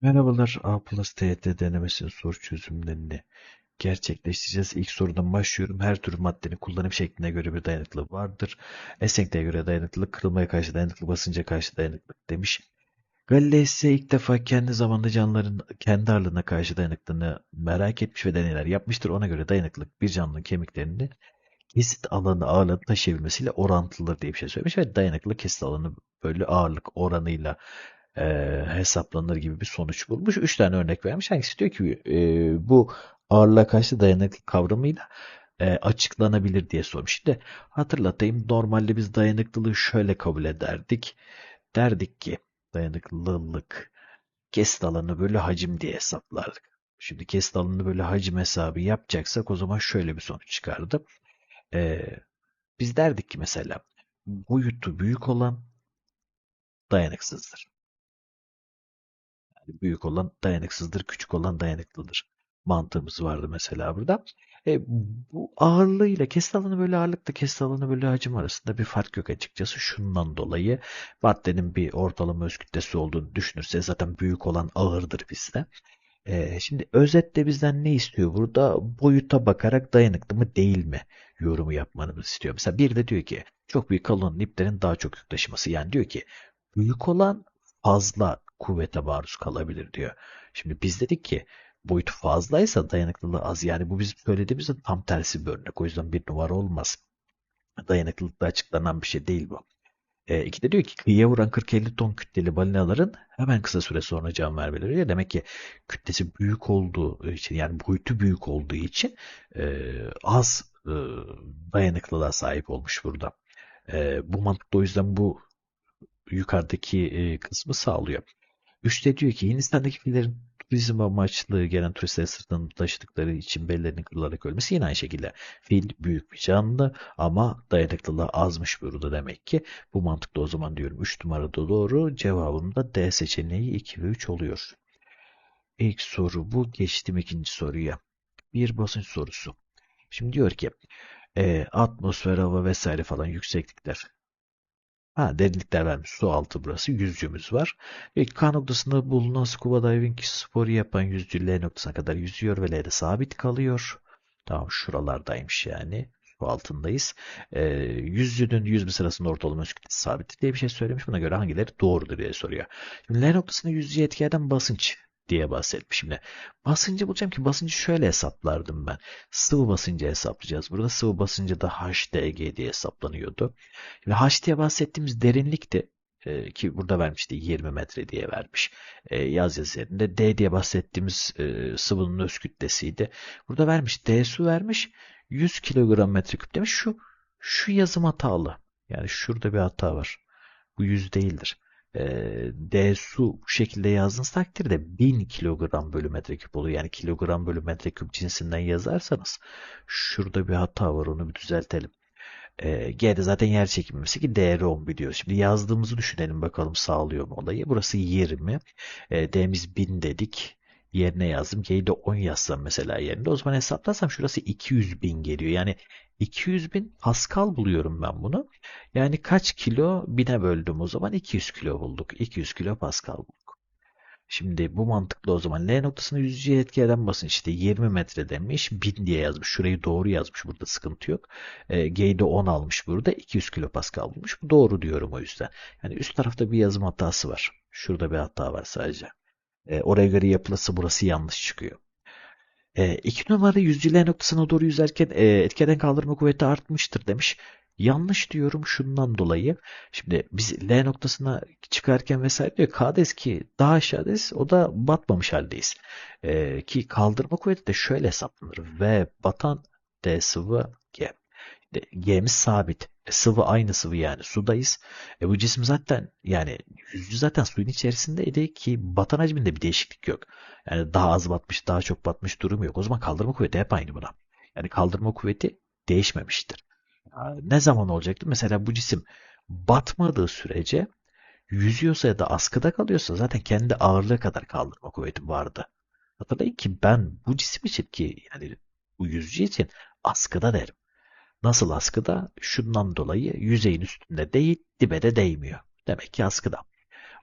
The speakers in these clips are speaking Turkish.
Merhabalar, A plus TYT denemesinin soru çözümlerini gerçekleştireceğiz. İlk sorudan başlıyorum. Her tür maddenin kullanım şekline göre bir dayanıklılığı vardır. Esnekliğe göre dayanıklılık, kırılmaya karşı dayanıklılık, basınca karşı dayanıklılık demiş. Galileo ise ilk defa kendi zamanında canlıların kendi ağırlığına karşı dayanıklılığını merak etmiş ve deneyler yapmıştır. Ona göre dayanıklılık bir canlının kemiklerini kesit alanı ağırlığını taşıyabilmesiyle orantılıdır diye bir şey söylemiş ve dayanıklılık kesit alanı bölü ağırlık oranıyla e, hesaplanır gibi bir sonuç bulmuş. Üç tane örnek vermiş. Hangisi diyor ki e, bu ağırlığa karşı dayanıklılık kavramıyla e, açıklanabilir diye sormuş. Şimdi hatırlatayım. Normalde biz dayanıklılığı şöyle kabul ederdik. Derdik ki dayanıklılık kesit alanı bölü hacim diye hesaplardık. Şimdi kesit alanı bölü hacim hesabı yapacaksak o zaman şöyle bir sonuç çıkardı. E, biz derdik ki mesela boyutu büyük olan dayanıksızdır. Büyük olan dayanıksızdır, küçük olan dayanıklıdır. Mantığımız vardı mesela burada. E, bu ağırlığıyla kesit alanı bölü ağırlıkla kesit alanı bölü hacim arasında bir fark yok açıkçası. Şundan dolayı maddenin bir ortalama öz kütlesi olduğunu düşünürse zaten büyük olan ağırdır bizde. E, şimdi özetle bizden ne istiyor burada? Boyuta bakarak dayanıklı mı değil mi yorumu yapmanımızı istiyor. Mesela bir de diyor ki çok büyük kalın iplerin daha çok yük taşıması. Yani diyor ki büyük olan fazla kuvvete maruz kalabilir diyor. Şimdi biz dedik ki boyutu fazlaysa dayanıklılığı az. Yani bu bizim söylediğimizin tam tersi bir örnek. O yüzden bir numara olmaz. Dayanıklılıkla açıklanan bir şey değil bu. E, iki de diyor ki kıyıya vuran 40-50 ton kütleli balinaların hemen kısa süre sonra can vermeleri. Demek ki kütlesi büyük olduğu için yani boyutu büyük olduğu için e, az e, dayanıklılığa sahip olmuş burada. E, bu mantıkla o yüzden bu yukarıdaki e, kısmı sağlıyor. Üçte diyor ki Hindistan'daki fillerin turizm amaçlı gelen turistleri sırtlarında taşıdıkları için bellerinin kırılarak ölmesi yine aynı şekilde. Fil büyük bir canlı ama dayanıklılığı azmış burada demek ki. Bu mantıkla o zaman diyorum 3 numarada doğru. Cevabım da D seçeneği 2 ve 3 oluyor. İlk soru bu. Geçtim ikinci soruya. Bir basınç sorusu. Şimdi diyor ki e, atmosfer, hava vesaire falan yükseklikler Ha, derinlikler vermiş. Su altı burası. Yüzücümüz var. İlk K noktasında bulunan scuba diving sporu yapan yüzücü L noktasına kadar yüzüyor ve L'de sabit kalıyor. Tamam şuralardaymış yani. Su altındayız. Ee, yüzücünün yüzme sırasında ortalama sabit diye bir şey söylemiş. Buna göre hangileri doğrudur diye soruyor. Şimdi L noktasında yüzücüye etki eden basınç diye bahsetmişim. Şimdi basıncı bulacağım ki basıncı şöyle hesaplardım ben. Sıvı basıncı hesaplayacağız. Burada sıvı basıncı da HDG diye hesaplanıyordu. Şimdi H diye bahsettiğimiz derinlik de ki burada vermişti 20 metre diye vermiş e, yaz yazarında. D diye bahsettiğimiz e, sıvının öz kütlesiydi. Burada vermiş D su vermiş 100 kilogram metreküp demiş. Şu şu yazım hatalı. Yani şurada bir hata var. Bu 100 değildir e, D su bu şekilde yazdığınız takdirde 1000 kilogram bölü metreküp oluyor. Yani kilogram bölü metreküp cinsinden yazarsanız şurada bir hata var onu bir düzeltelim. E, G'de zaten yer çekilmesi ki değeri 10 biliyoruz. Şimdi yazdığımızı düşünelim bakalım sağlıyor mu olayı. Burası 20. E, D'miz 1000 dedik. Yerine yazdım. G'yi de 10 yazsam mesela yerinde. O zaman hesaplarsam şurası 200 bin geliyor. Yani 200 bin Pascal buluyorum ben bunu. Yani kaç kilo bine böldüm o zaman 200 kilo bulduk. 200 kilo Pascal bulduk. Şimdi bu mantıklı o zaman L noktasını yüzücüye etki eden basınç işte 20 metre demiş 1000 diye yazmış. Şurayı doğru yazmış burada sıkıntı yok. E, G'de 10 almış burada 200 kilo Pascal bulmuş. Bu doğru diyorum o yüzden. Yani üst tarafta bir yazım hatası var. Şurada bir hata var sadece. E, oraya göre yapılası burası yanlış çıkıyor. E, iki numara yüzcüler noktasına doğru yüzerken e, etkeden kaldırma kuvveti artmıştır demiş. Yanlış diyorum şundan dolayı. Şimdi biz L noktasına çıkarken vesaire diyor K'des ki daha aşağıdayız o da batmamış haldeyiz. E, ki kaldırma kuvveti de şöyle hesaplanır. V batan D sıvı G. G'miz sabit. E, sıvı aynı sıvı yani sudayız. E, bu cisim zaten yani yüzü zaten suyun içerisindeydi ki batan hacminde bir değişiklik yok. Yani daha az batmış daha çok batmış durum yok. O zaman kaldırma kuvveti hep aynı buna. Yani kaldırma kuvveti değişmemiştir. Ne zaman olacaktı? Mesela bu cisim batmadığı sürece yüzüyorsa ya da askıda kalıyorsa zaten kendi ağırlığı kadar kaldırma kuvveti vardı. Hatırlayın ki ben bu cisim için ki yani bu yüzücü için askıda derim. Nasıl askıda? Şundan dolayı yüzeyin üstünde değil, dibe de değmiyor. Demek ki askıda.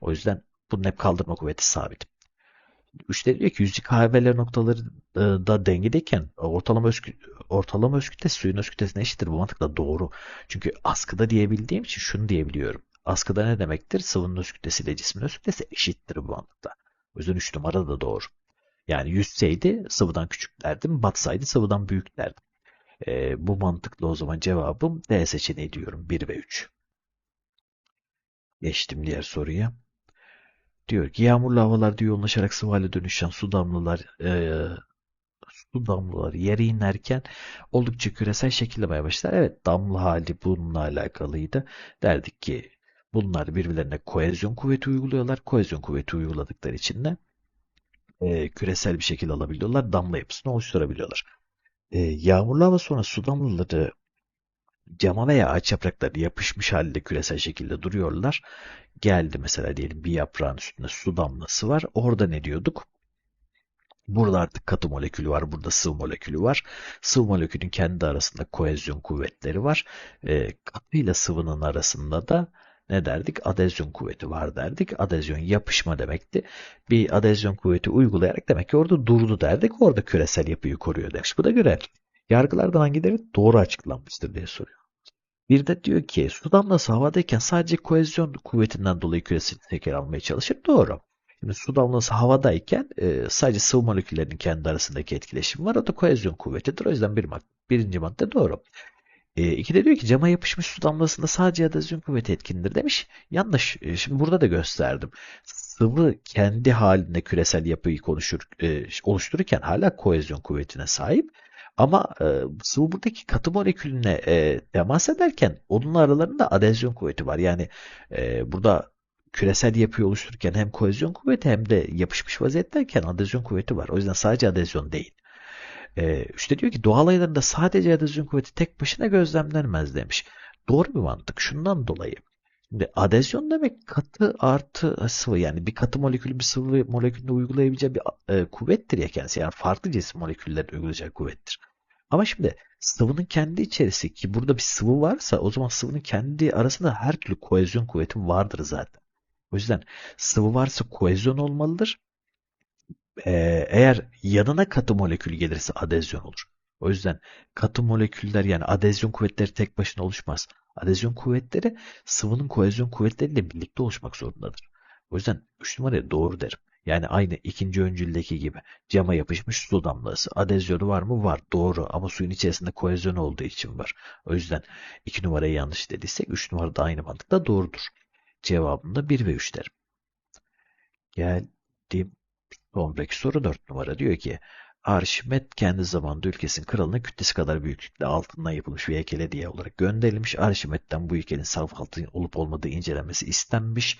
O yüzden bunun hep kaldırma kuvveti sabit. üçte diyor ki yüzey kahveler noktaları e, da dengedeyken ortalama öz, ortalama öz suyun öz eşittir. Bu mantıkla doğru. Çünkü askıda diyebildiğim için şunu diyebiliyorum. Askıda ne demektir? Sıvının öz ile cismin öz eşittir bu mantıkla. O yüzden 3 numara da doğru. Yani yüzseydi sıvıdan küçük derdim, batsaydı sıvıdan büyük derdim. E, bu mantıkla o zaman cevabım D seçeneği diyorum 1 ve 3. Geçtim diğer soruya. Diyor ki yağmurlu havalarda yoğunlaşarak sıvı hale dönüşen su damlalar e, su damlaları yere inerken oldukça küresel şekillemeye başlar. Evet damla hali bununla alakalıydı. Derdik ki bunlar birbirlerine kohezyon kuvveti uyguluyorlar. Kohezyon kuvveti uyguladıkları için de e, küresel bir şekil alabiliyorlar. Damla yapısını oluşturabiliyorlar. E, yağmurlu hava sonra su damlaları cama veya ağaç yaprakları yapışmış halde küresel şekilde duruyorlar. Geldi mesela diyelim bir yaprağın üstünde su damlası var. Orada ne diyorduk? Burada artık katı molekülü var. Burada sıvı molekülü var. Sıvı molekülün kendi arasında kohezyon kuvvetleri var. E, katı ile sıvının arasında da ne derdik? Adezyon kuvveti var derdik. Adezyon yapışma demekti. Bir adezyon kuvveti uygulayarak demek ki orada durdu derdik. Orada küresel yapıyı koruyor demiş. Bu da göre yargılardan hangileri doğru açıklanmıştır diye soruyor. Bir de diyor ki su damlası havadayken sadece kohezyon kuvvetinden dolayı küresel teker almaya çalışır. Doğru. Şimdi su damlası havadayken e, sadece sıvı moleküllerinin kendi arasındaki etkileşim var. O da kohezyon kuvvetidir. O yüzden bir birinci madde doğru. E, iki de diyor ki cama yapışmış su damlasında sadece adezyon kuvveti etkindir demiş. Yanlış. E, şimdi burada da gösterdim. Sıvı kendi halinde küresel yapıyı konuşur, e, oluştururken hala kohezyon kuvvetine sahip. Ama e, sıvı buradaki katı molekülüne e, temas ederken onun aralarında adezyon kuvveti var. Yani e, burada küresel yapıyı oluştururken hem kohezyon kuvveti hem de yapışmış vaziyetteyken adezyon kuvveti var. O yüzden sadece adezyon değil. E, işte diyor ki doğal aylarında sadece adezyon kuvveti tek başına gözlemlenmez demiş. Doğru bir mantık. Şundan dolayı. Şimdi adezyon demek katı artı sıvı yani bir katı molekülü bir sıvı molekülüne uygulayabileceği bir e, kuvvettir ya kendisi. Yani farklı cisim moleküllerin uygulayacağı kuvvettir. Ama şimdi sıvının kendi içerisi ki burada bir sıvı varsa o zaman sıvının kendi arasında her türlü kohezyon kuvveti vardır zaten. O yüzden sıvı varsa kohezyon olmalıdır. Ee, eğer yanına katı molekül gelirse adezyon olur. O yüzden katı moleküller yani adezyon kuvvetleri tek başına oluşmaz. Adezyon kuvvetleri sıvının kohezyon kuvvetleriyle birlikte oluşmak zorundadır. O yüzden 3 numaraya doğru derim. Yani aynı ikinci öncüldeki gibi cama yapışmış su damlası. Adezyonu var mı? Var. Doğru. Ama suyun içerisinde kohezyon olduğu için var. O yüzden 2 numarayı yanlış dediysek 3 numara da aynı mantıkta doğrudur. Cevabında 1 ve 3 derim. Geldim. Sonraki soru 4 numara diyor ki Arşimet kendi zamanında ülkesinin kralına kütlesi kadar büyüklükte altından yapılmış bir heykele diye olarak gönderilmiş. Arşimet'ten bu heykelin saf altın olup olmadığı incelenmesi istenmiş.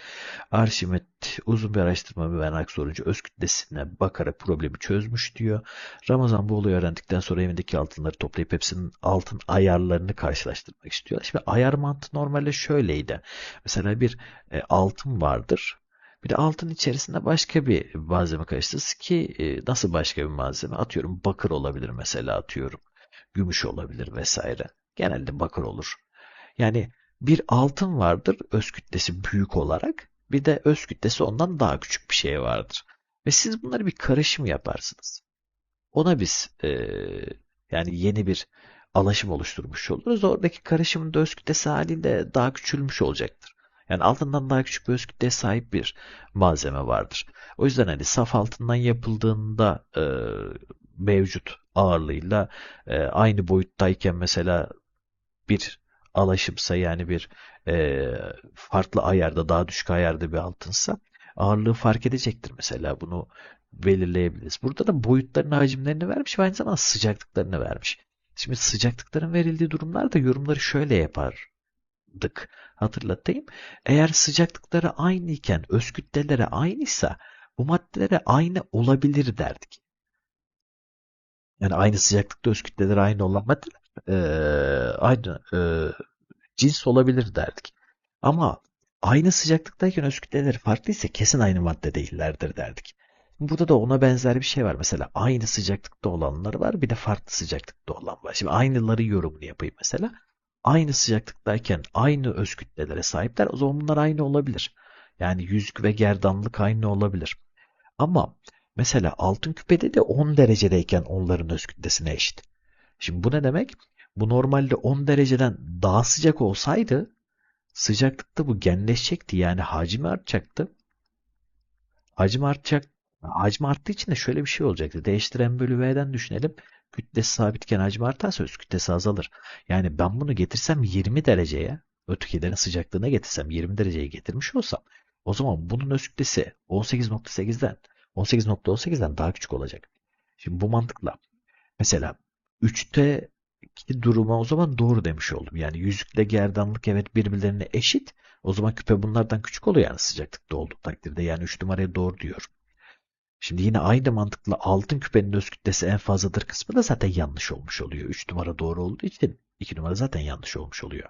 Arşimet uzun bir araştırma ve merak sonucu öz kütlesine bakarak problemi çözmüş diyor. Ramazan bu olayı öğrendikten sonra evindeki altınları toplayıp hepsinin altın ayarlarını karşılaştırmak istiyor. Şimdi ayar mantığı normalde şöyleydi. Mesela bir e, altın vardır. Bir de altın içerisinde başka bir malzeme karıştırırız ki e, nasıl başka bir malzeme? Atıyorum bakır olabilir mesela atıyorum. Gümüş olabilir vesaire. Genelde bakır olur. Yani bir altın vardır öz kütlesi büyük olarak. Bir de öz kütlesi ondan daha küçük bir şey vardır. Ve siz bunları bir karışım yaparsınız. Ona biz e, yani yeni bir alaşım oluşturmuş oluruz. Oradaki karışımın da öz kütlesi haliyle daha küçülmüş olacaktır. Yani altından daha küçük bir öz kütleye sahip bir malzeme vardır. O yüzden hani saf altından yapıldığında e, mevcut ağırlığıyla e, aynı boyuttayken mesela bir alaşımsa yani bir e, farklı ayarda daha düşük ayarda bir altınsa ağırlığı fark edecektir mesela bunu belirleyebiliriz. Burada da boyutlarını hacimlerini vermiş ve aynı zamanda sıcaklıklarını vermiş. Şimdi sıcaklıkların verildiği durumlarda yorumları şöyle yapardık hatırlatayım. Eğer sıcaklıkları aynı iken öz kütleleri aynıysa bu maddelere aynı olabilir derdik. Yani aynı sıcaklıkta öz kütleleri aynı olan maddeler e, aynı e, cins olabilir derdik. Ama aynı sıcaklıktayken öz kütleleri farklıysa kesin aynı madde değillerdir derdik. Burada da ona benzer bir şey var. Mesela aynı sıcaklıkta olanlar var bir de farklı sıcaklıkta olan var. Şimdi aynıları yorumunu yapayım mesela aynı sıcaklıktayken aynı öz kütlelere sahipler. O zaman bunlar aynı olabilir. Yani yüzük ve gerdanlık aynı olabilir. Ama Mesela altın küpede de 10 derecedeyken onların öz kütlesine eşit. Şimdi bu ne demek? Bu normalde 10 dereceden daha sıcak olsaydı sıcaklıkta bu genleşecekti. Yani hacmi artacaktı. Hacim artacak. Hacim arttığı için de şöyle bir şey olacaktı. Değiştiren bölü V'den düşünelim. Kütlesi sabitken hacmi artarsa öz kütlesi azalır. Yani ben bunu getirsem 20 dereceye, ötekilerin sıcaklığına getirsem 20 dereceye getirmiş olsam o zaman bunun öz kütlesi 18.8'den 18.18'den daha küçük olacak. Şimdi bu mantıkla mesela 3'te duruma o zaman doğru demiş oldum. Yani yüzükle gerdanlık evet birbirlerine eşit. O zaman küpe bunlardan küçük oluyor yani sıcaklıkta olduğu takdirde. Yani 3 numaraya doğru diyor. Şimdi yine aynı mantıkla altın küpenin öz kütlesi en fazladır kısmı da zaten yanlış olmuş oluyor. 3 numara doğru olduğu için 2 numara zaten yanlış olmuş oluyor.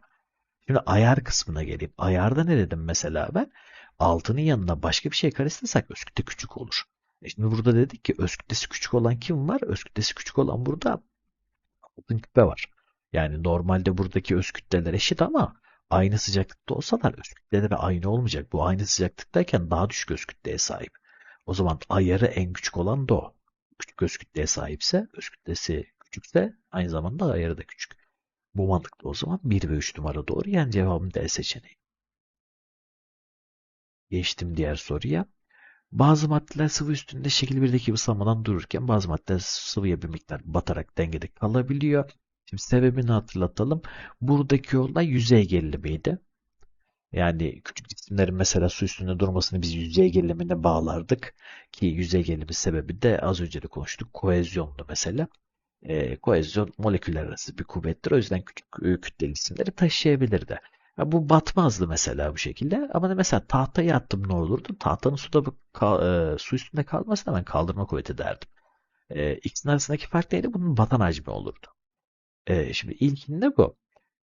Şimdi ayar kısmına geleyim. Ayarda ne dedim mesela ben? Altının yanına başka bir şey karıştırırsak öz kütle küçük olur. E şimdi burada dedik ki öz kütlesi küçük olan kim var? Öz kütlesi küçük olan burada altın küpe var. Yani normalde buradaki öz kütleler eşit ama aynı sıcaklıkta olsalar öz kütleleri aynı olmayacak. Bu aynı sıcaklıktayken daha düşük öz kütleye sahip. O zaman ayarı en küçük olan da o. Küçük öz kütleye sahipse, öz kütlesi küçükse aynı zamanda ayarı da küçük. Bu mantıkla o zaman 1 ve 3 numara doğru yani cevabım D seçeneği. Geçtim diğer soruya. Bazı maddeler sıvı üstünde şekil 1'deki ısınmadan dururken bazı maddeler sıvıya bir miktar batarak dengede kalabiliyor. Şimdi sebebini hatırlatalım. Buradaki olay yüzey gerilimiydi. Yani küçük cisimlerin mesela su üstünde durmasını biz yüzey gerilimine bağlardık. Ki yüzey gerilimi sebebi de az önce de konuştuk. Kohezyondu mesela. E, kohezyon moleküller arası bir kuvvettir. O yüzden küçük e, kütleli cisimleri taşıyabilirdi. Ya bu batmazdı mesela bu şekilde. Ama mesela tahtayı attım ne olurdu? Tahtanın suda e, su üstünde kalmasına ben kaldırma kuvveti derdim. E, ikisinin arasındaki fark neydi? Bunun batan hacmi olurdu. E, şimdi ilkinde bu.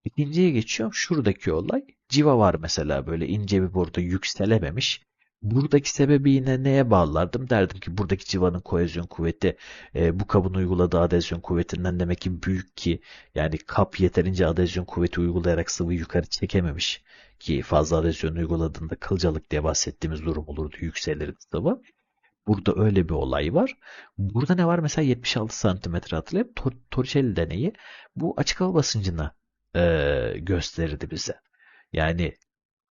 İkinciye geçiyorum. Şuradaki olay. Civa var mesela böyle ince bir boruda yükselememiş. Buradaki sebebi yine neye bağlardım? Derdim ki buradaki civanın kohezyon kuvveti e, bu kabın uyguladığı adezyon kuvvetinden demek ki büyük ki yani kap yeterince adezyon kuvveti uygulayarak sıvıyı yukarı çekememiş ki fazla adezyon uyguladığında kılcalık diye bahsettiğimiz durum olurdu yükselirdi sıvı. Burada öyle bir olay var. Burada ne var? Mesela 76 santimetre hatırlayıp Tor Torricelli deneyi bu açık hava basıncını e, gösterirdi bize. Yani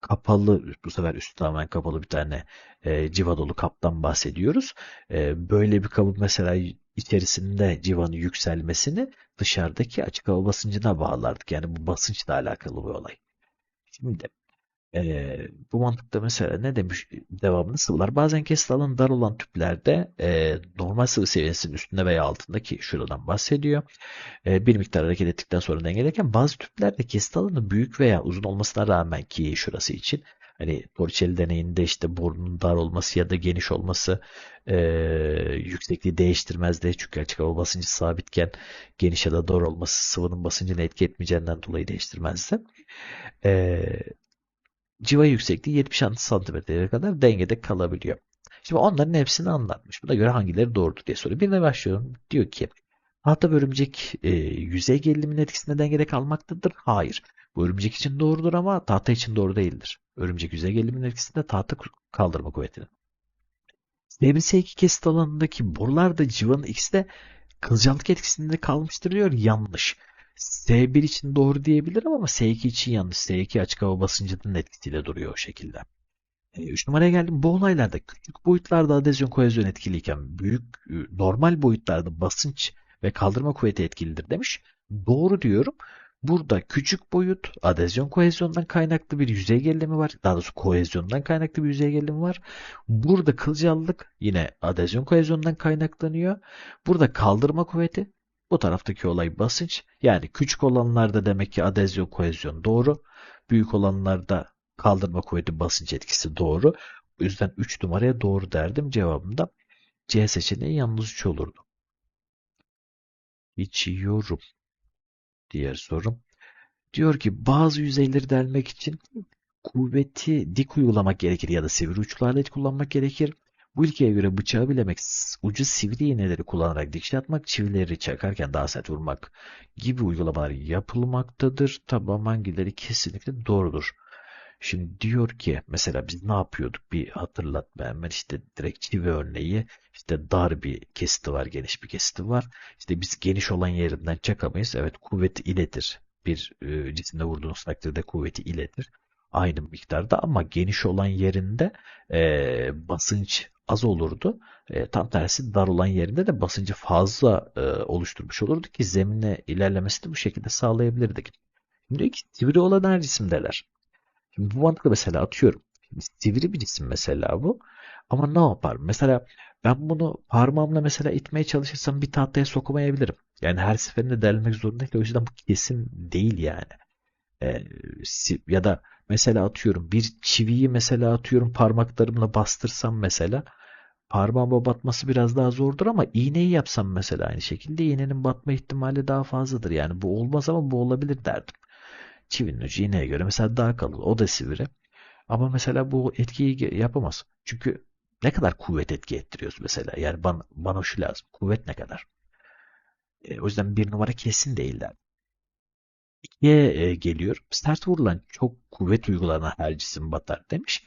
kapalı bu sefer üstü tamamen kapalı bir tane e, civa dolu kaptan bahsediyoruz. E, böyle bir kabın mesela içerisinde civanın yükselmesini dışarıdaki açık hava basıncına bağlardık. Yani bu basınçla alakalı bir olay. Şimdi e, bu mantıkta mesela ne demiş devamlı sıvılar bazen kesit dar olan tüplerde e, normal sıvı seviyesinin üstünde veya altındaki şuradan bahsediyor. E, bir miktar hareket ettikten sonra dengelerken bazı tüplerde kesit büyük veya uzun olmasına rağmen ki şurası için hani Torricelli deneyinde işte burnun dar olması ya da geniş olması e, yüksekliği değiştirmezdi. Çünkü açık hava basıncı sabitken geniş ya da dar olması sıvının basıncını etki etmeyeceğinden dolayı değiştirmezdi. E, civa yüksekliği 76 santimetreye kadar dengede kalabiliyor. Şimdi onların hepsini anlatmış. Buna göre hangileri doğrudur diye soruyor. Birine başlıyorum. Diyor ki tahta örümcek e, yüzey gerilimin etkisinde dengede kalmaktadır. Hayır. Bu örümcek için doğrudur ama tahta için doğru değildir. Örümcek yüzey gerilimin etkisinde tahta kaldırma kuvvetinin. S1 kesit alanındaki borularda civanın ikisi de kılcallık etkisinde kalmıştır diyor. Yanlış. S1 için doğru diyebilirim ama S2 için yanlış. S2 açık hava basıncının etkisiyle duruyor o şekilde. 3 e, numaraya geldim. Bu olaylarda küçük boyutlarda adezyon kohezyon etkiliyken büyük e, normal boyutlarda basınç ve kaldırma kuvveti etkilidir demiş. Doğru diyorum. Burada küçük boyut adezyon kohezyondan kaynaklı bir yüzey gerilimi var. Daha doğrusu kohezyondan kaynaklı bir yüzey gerilimi var. Burada kılcallık yine adezyon kohezyondan kaynaklanıyor. Burada kaldırma kuvveti bu taraftaki olay basınç. Yani küçük olanlarda demek ki adezyon kohezyon doğru. Büyük olanlarda kaldırma kuvveti basınç etkisi doğru. O yüzden 3 numaraya doğru derdim. Cevabım da C seçeneği yalnız 3 olurdu. İçiyorum. Diğer sorum. Diyor ki bazı yüzeyleri delmek için kuvveti dik uygulamak gerekir ya da sivri uçlu alet kullanmak gerekir. Bu ilkeye göre bıçağı bilemek, ucu sivri iğneleri kullanarak dikiş atmak, çivileri çakarken daha sert vurmak gibi uygulamalar yapılmaktadır. Taban hangileri kesinlikle doğrudur. Şimdi diyor ki mesela biz ne yapıyorduk bir hatırlat ben işte direkt çivi örneği işte dar bir kesiti var geniş bir kesiti var. İşte biz geniş olan yerinden çakamayız. Evet kuvveti iletir. Bir e, cisimde vurduğunuz takdirde kuvveti iletir. Aynı miktarda ama geniş olan yerinde e, basınç az olurdu. E, tam tersi dar olan yerinde de basıncı fazla e, oluşturmuş olurdu ki zemine ilerlemesi de bu şekilde sağlayabilirdik. Şimdi diyor ki sivri olan her cisimdeler. Şimdi bu mantıkla mesela atıyorum. Şimdi sivri bir cisim mesela bu. Ama ne yapar? Mesela ben bunu parmağımla mesela itmeye çalışırsam bir tahtaya sokamayabilirim. Yani her seferinde delmek zorunda değil. O yüzden bu kesin değil yani. Ee, ya da mesela atıyorum bir çiviyi mesela atıyorum parmaklarımla bastırsam mesela parmağıma batması biraz daha zordur ama iğneyi yapsam mesela aynı şekilde iğnenin batma ihtimali daha fazladır. Yani bu olmaz ama bu olabilir derdim. Çivinin ucu iğneye göre mesela daha kalın. O da sivri. Ama mesela bu etkiyi yapamaz. Çünkü ne kadar kuvvet etki ettiriyoruz mesela. Yani bana, bana şu lazım. Kuvvet ne kadar? E, o yüzden bir numara kesin değiller. İkiye e, geliyor. Sert vurulan çok kuvvet uygulanan her cisim batar demiş.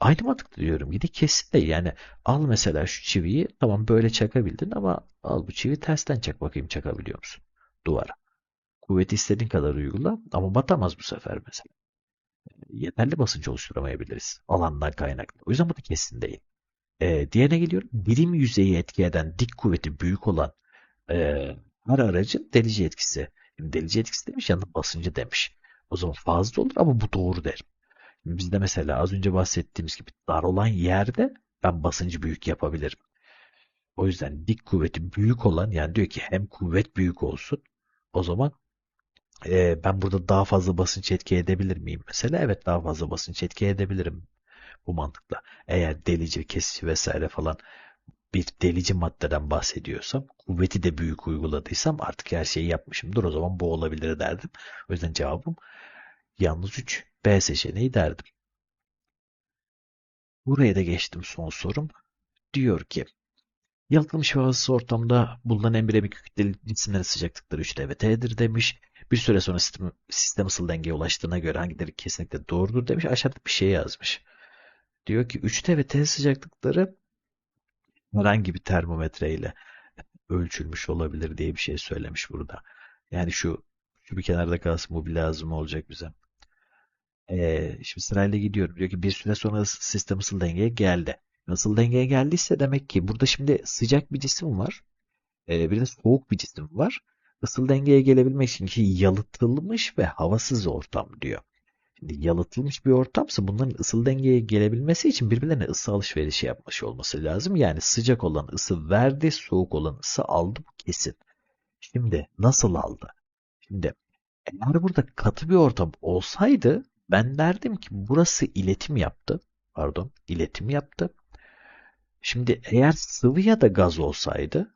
Aynı mantıklı diyorum. Yine kesin değil. Yani al mesela şu çiviyi tamam böyle çakabildin ama al bu çivi tersten çak bakayım çakabiliyor musun? Duvara. Kuvveti istediğin kadar uygula ama batamaz bu sefer mesela. Yeterli basınç oluşturamayabiliriz alandan kaynaklı. O yüzden bu da kesin değil. E, diğerine geliyorum. Birim yüzeyi etki eden dik kuvveti büyük olan e, her aracın delici etkisi. Delici etkisi demiş yanında basıncı demiş. O zaman fazla olur ama bu doğru derim. Şimdi bizde mesela az önce bahsettiğimiz gibi dar olan yerde ben basıncı büyük yapabilirim. O yüzden dik kuvveti büyük olan yani diyor ki hem kuvvet büyük olsun o zaman e, ben burada daha fazla basınç etki edebilir miyim? Mesela evet daha fazla basınç etki edebilirim bu mantıkla. Eğer delici, kesici vesaire falan bir delici maddeden bahsediyorsam, kuvveti de büyük uyguladıysam artık her şeyi yapmışımdır. O zaman bu olabilir derdim. O yüzden cevabım yalnız 3 B seçeneği derdim. Buraya da geçtim son sorum. Diyor ki Yalıtılmış ve havasız ortamda bulunan embriyomik kütleli cisimlerin sıcaklıkları 3 ve T'dir demiş. Bir süre sonra sistem, sistem ısıl dengeye ulaştığına göre hangileri kesinlikle doğrudur demiş. Aşağıda bir şey yazmış. Diyor ki 3T ve T sıcaklıkları herhangi bir termometre ile ölçülmüş olabilir diye bir şey söylemiş burada. Yani şu şu bir kenarda kalsın bu bir lazım olacak bize. Ee, şimdi sırayla gidiyorum. Diyor ki bir süre sonra sistem ısıl dengeye geldi. Nasıl dengeye geldiyse demek ki burada şimdi sıcak bir cisim var. Ee, bir de soğuk bir cisim var. Isıl dengeye gelebilmek için ki yalıtılmış ve havasız ortam diyor. Yalıtılmış bir ortamsa bunların ısıl dengeye gelebilmesi için birbirlerine ısı alışverişi yapmış olması lazım. Yani sıcak olan ısı verdi, soğuk olan ısı aldı bu kesin. Şimdi nasıl aldı? Şimdi eğer burada katı bir ortam olsaydı ben derdim ki burası iletim yaptı. Pardon, iletim yaptı. Şimdi eğer sıvı ya da gaz olsaydı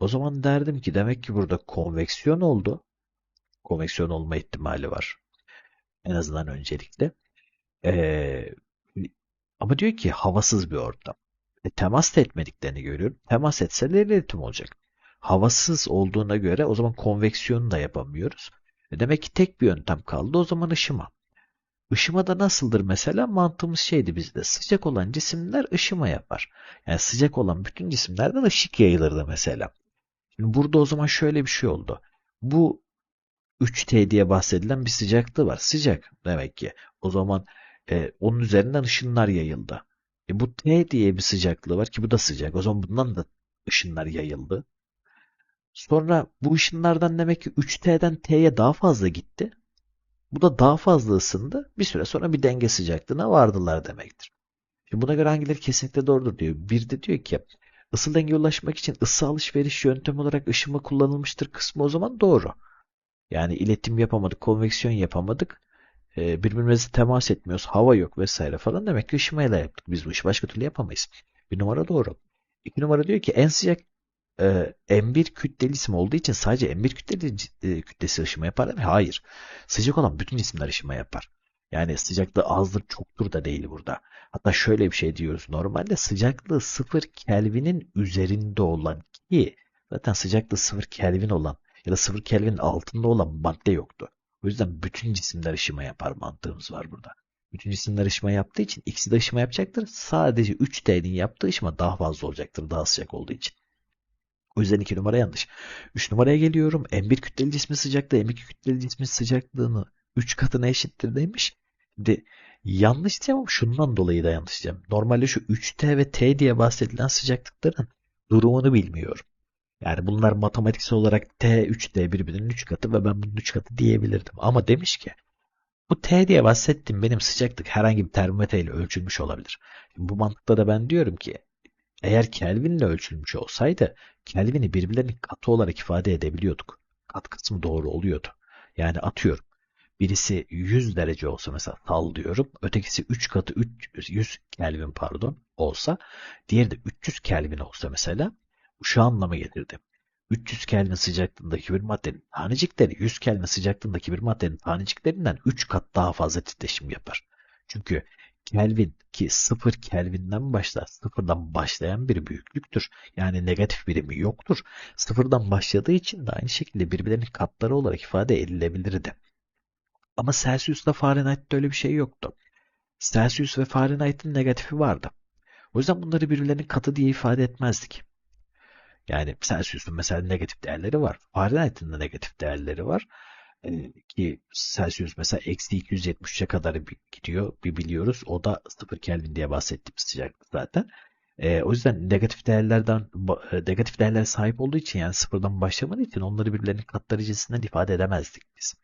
o zaman derdim ki demek ki burada konveksiyon oldu. Konveksiyon olma ihtimali var. En azından öncelikle. Ee, ama diyor ki havasız bir ortam. E, temas da etmediklerini görüyorum. Temas etseler iletim olacak. Havasız olduğuna göre o zaman konveksiyonu da yapamıyoruz. E, demek ki tek bir yöntem kaldı. O zaman ışıma. Işıma da nasıldır mesela? Mantığımız şeydi bizde. Sıcak olan cisimler ışıma yapar. Yani sıcak olan bütün cisimlerden ışık yayılırdı mesela. Şimdi burada o zaman şöyle bir şey oldu. Bu 3T diye bahsedilen bir sıcaklığı var. Sıcak demek ki. O zaman e, onun üzerinden ışınlar yayıldı. E, bu T diye bir sıcaklığı var ki bu da sıcak. O zaman bundan da ışınlar yayıldı. Sonra bu ışınlardan demek ki 3T'den T'ye daha fazla gitti. Bu da daha fazla ısındı. Bir süre sonra bir denge sıcaklığına vardılar demektir. Şimdi buna göre hangileri kesinlikle doğrudur diyor. Bir de diyor ki ısı dengeye ulaşmak için ısı alışveriş yöntemi olarak ışıma kullanılmıştır kısmı o zaman doğru. Yani iletim yapamadık, konveksiyon yapamadık. E, birbirimize temas etmiyoruz, hava yok vesaire falan. Demek ki ışımayla yaptık biz bu işi. Başka türlü yapamayız. Bir numara doğru. İki numara diyor ki en sıcak e, M1 kütleli isim olduğu için sadece M1 kütleli e, kütlesi ışıma yapar mi? Hayır. Sıcak olan bütün isimler ışıma yapar. Yani sıcaklığı azdır çoktur da değil burada. Hatta şöyle bir şey diyoruz. Normalde sıcaklığı 0 Kelvin'in üzerinde olan ki zaten sıcaklığı 0 Kelvin olan ya da 0 Kelvin'in altında olan madde yoktu. O yüzden bütün cisimler ışıma yapar mantığımız var burada. Bütün cisimler ışıma yaptığı için ikisi de ışıma yapacaktır. Sadece 3D'nin yaptığı ışıma daha fazla olacaktır daha sıcak olduğu için. O yüzden 2 numara yanlış. 3 numaraya geliyorum. M1 kütleli cismin sıcaklığı M2 kütleli cismin sıcaklığını 3 katına eşittir demiş. Şimdi yanlış diyeceğim ama şundan dolayı da yanlış diyeceğim. Normalde şu 3T ve T diye bahsedilen sıcaklıkların durumunu bilmiyorum. Yani bunlar matematiksel olarak T, 3D birbirinin 3 katı ve ben bunun 3 katı diyebilirdim. Ama demiş ki bu T diye bahsettiğim benim sıcaklık herhangi bir termometre ile ölçülmüş olabilir. Bu mantıkta da ben diyorum ki eğer Kelvin ile ölçülmüş olsaydı Kelvin'i birbirlerinin katı olarak ifade edebiliyorduk. Kat kısmı doğru oluyordu. Yani atıyorum birisi 100 derece olsa mesela sal diyorum. Ötekisi 3 katı 300, 100 Kelvin pardon olsa diğeri de 300 Kelvin olsa mesela şu anlama gelirdi. 300 Kelvin sıcaklığındaki bir maddenin tanecikleri 100 Kelvin sıcaklığındaki bir maddenin taneciklerinden 3 kat daha fazla titreşim yapar. Çünkü Kelvin ki 0 Kelvin'den başlar. Sıfırdan başlayan bir büyüklüktür. Yani negatif birimi yoktur. Sıfırdan başladığı için de aynı şekilde birbirlerinin katları olarak ifade edilebilirdi. Ama Celsius'ta Fahrenheit'te öyle bir şey yoktu. Celsius ve Fahrenheit'in negatifi vardı. O yüzden bunları birbirlerinin katı diye ifade etmezdik. Yani Celsius'un mesela negatif değerleri var. Fahrenheit'in de negatif değerleri var. Ee, ki Celsius mesela eksi 273'e kadar bir gidiyor. Bir biliyoruz. O da 0 Kelvin diye bahsettiğimiz sıcaklık zaten. Ee, o yüzden negatif değerlerden e, negatif değerlere sahip olduğu için yani sıfırdan başlamadığı için onları birbirlerinin katları cinsinden ifade edemezdik biz.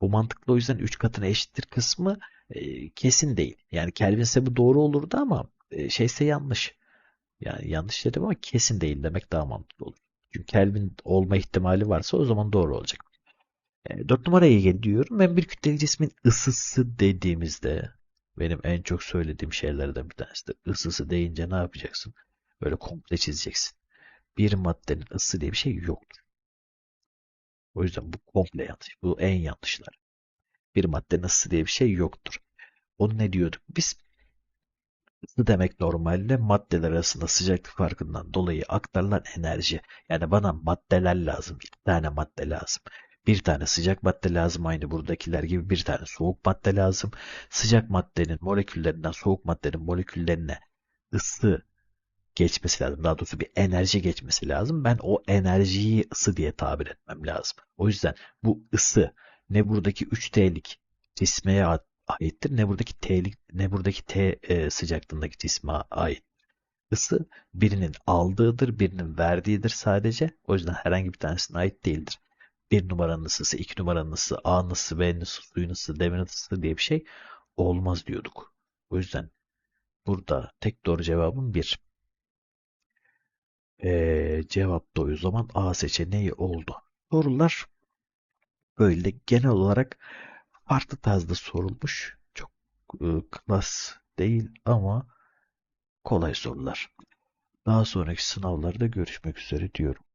Bu mantıkla o yüzden 3 katına eşittir kısmı e, kesin değil. Yani Kelvin ise bu doğru olurdu ama e, şeyse yanlış. Yani yanlış dedim ama kesin değil demek daha mantıklı olur. Çünkü Kelvin olma ihtimali varsa o zaman doğru olacak. E, 4 numaraya geliyorum. Ben bir kütleli cismin ısısı dediğimizde benim en çok söylediğim şeylerden bir tanesi de ısısı deyince ne yapacaksın? Böyle komple çizeceksin. Bir maddenin ısı diye bir şey yoktur. O yüzden bu komple yanlış. Bu en yanlışlar. Bir maddenin ısı diye bir şey yoktur. Onu ne diyorduk? Biz ısı demek normalde maddeler arasında sıcaklık farkından dolayı aktarılan enerji. Yani bana maddeler lazım. İki tane madde lazım. Bir tane sıcak madde lazım aynı buradakiler gibi bir tane soğuk madde lazım. Sıcak maddenin moleküllerinden soğuk maddenin moleküllerine ısı geçmesi lazım. Daha doğrusu bir enerji geçmesi lazım. Ben o enerjiyi ısı diye tabir etmem lazım. O yüzden bu ısı ne buradaki 3T'lik cismeye aittir ne buradaki T'lik ne buradaki T e, sıcaklığındaki cisme ait. Isı birinin aldığıdır, birinin verdiğidir sadece. O yüzden herhangi bir tanesine ait değildir. Bir numaranın ısısı, iki numaranın ısısı, A'nın ısısı, B'nin ısısı, suyun ısısı, demirin ısısı diye bir şey olmaz diyorduk. O yüzden burada tek doğru cevabım 1. Ee, cevap da o zaman A seçeneği oldu. Sorular böyle genel olarak farklı tarzda sorulmuş. Çok e, klas değil ama kolay sorular. Daha sonraki sınavlarda görüşmek üzere diyorum.